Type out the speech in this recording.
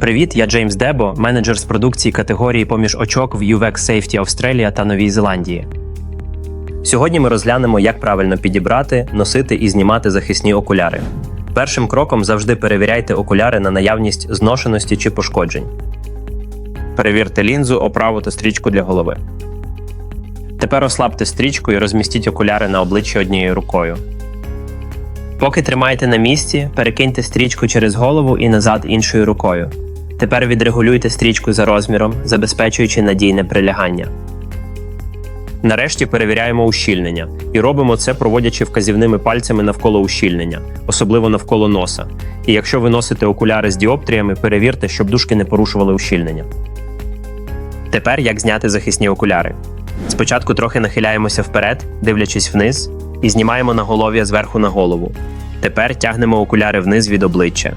Привіт, я Джеймс Дебо, менеджер з продукції категорії поміж очок в UVEX Safety Australia та Новій Зеландії. Сьогодні ми розглянемо, як правильно підібрати, носити і знімати захисні окуляри. Першим кроком завжди перевіряйте окуляри на наявність зношеності чи пошкоджень. Перевірте лінзу, оправу та стрічку для голови. Тепер ослабте стрічку і розмістіть окуляри на обличчі однією рукою. Поки тримаєте на місці, перекиньте стрічку через голову і назад іншою рукою. Тепер відрегулюйте стрічку за розміром, забезпечуючи надійне прилягання. Нарешті перевіряємо ущільнення і робимо це, проводячи вказівними пальцями навколо ущільнення, особливо навколо носа. І якщо ви носите окуляри з діоптріями, перевірте, щоб дужки не порушували ущільнення. Тепер як зняти захисні окуляри. Спочатку трохи нахиляємося вперед, дивлячись вниз, і знімаємо наголов'я зверху на голову. Тепер тягнемо окуляри вниз від обличчя.